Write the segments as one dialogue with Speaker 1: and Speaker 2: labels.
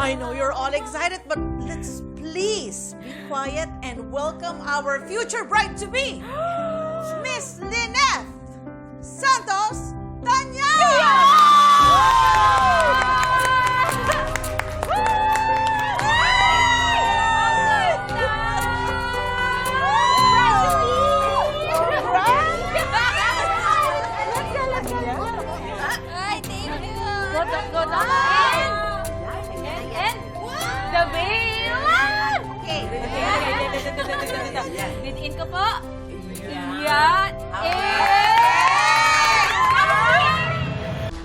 Speaker 1: I know you're all excited, but let's please be quiet and welcome our future bride-to-be, Miss
Speaker 2: Bidiin ko po. Yan. And...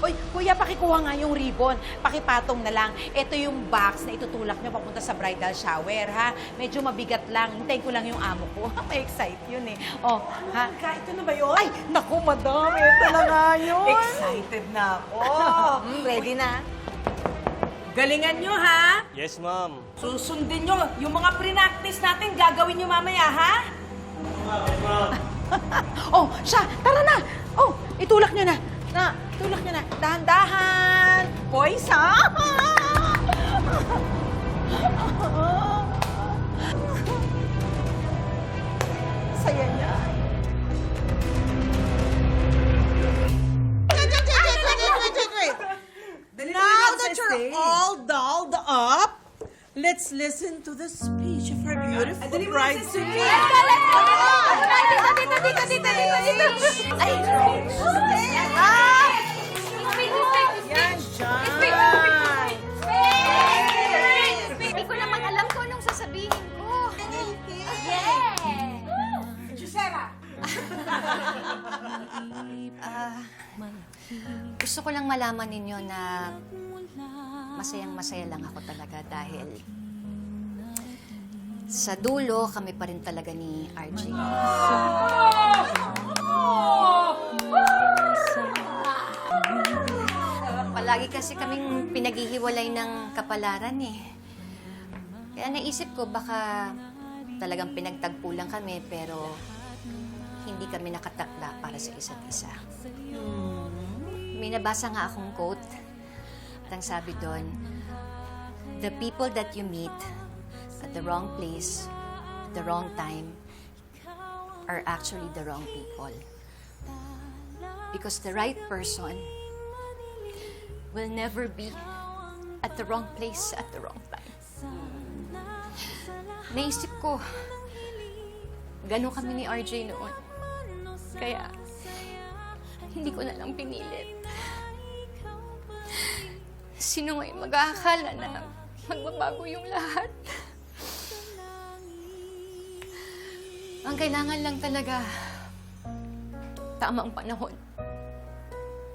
Speaker 3: Uy, kuya, pakikuha nga yung ribbon. Pakipatong na lang. Ito yung box na itutulak nyo papunta sa bridal shower, ha? Medyo mabigat lang. Hintayin ko lang yung amo ko. May excite yun eh. Oh, ha?
Speaker 1: Ito na ba yun?
Speaker 3: Ay, naku, madam. Ito na nga yun.
Speaker 1: Excited na ako.
Speaker 3: Mm, ready na.
Speaker 4: Galingan nyo, ha?
Speaker 5: Yes, ma'am.
Speaker 4: Susundin nyo. Yung mga pre-practice natin, gagawin nyo mamaya, ha?
Speaker 3: Oh, siya, tara na. Oh, itulak nyo na. Na, itulak nyo na. Dahan-dahan. Boys, ha?
Speaker 1: that you're all dolled up, let's listen to the speech of our beautiful bride to be.
Speaker 2: Dito, dito, dito, dito, dito, dito. Ay,
Speaker 1: Ah!
Speaker 2: Yan,
Speaker 1: Dyan.
Speaker 6: Ah, gusto ko lang malaman ninyo na masayang masaya lang ako talaga dahil sa dulo kami pa rin talaga ni RJ. Palagi kasi kaming pinaghihiwalay ng kapalaran eh. Kaya naisip ko baka talagang pinagtagpo lang kami pero hindi kami nakatakda para sa isa't isa. May nabasa nga akong quote at ang sabi doon, The people that you meet at the wrong place, the wrong time, are actually the wrong people. Because the right person will never be at the wrong place at the wrong time. Naisip ko, ganun kami ni RJ noon. Kaya, hindi ko na lang pinilit. Sino ngayon mag-aakala na magbabago yung lahat? Ang kailangan lang talaga, tamang panahon,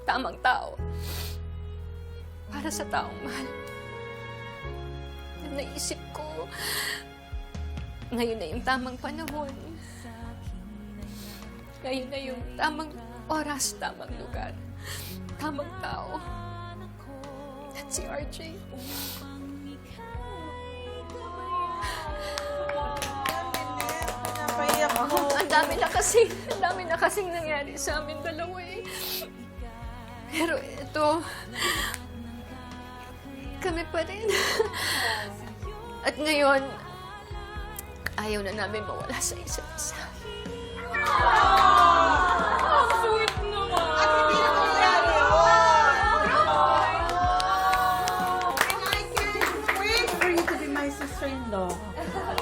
Speaker 6: tamang tao, para sa taong mahal. Na naisip ko, ngayon na yung tamang panahon. Ngayon na yung tamang oras, tamang lugar, tamang tao. At si RJ.
Speaker 1: Napaiyak ako.
Speaker 2: Ang dami na kasi, ang dami na kasing nangyari sa amin dalawa eh. Pero ito, kami pa rin. At ngayon, ayaw na namin mawala sa isa't isa.
Speaker 1: At hindi na mangyari yun. And I can't wait for you to be my sister-in-law.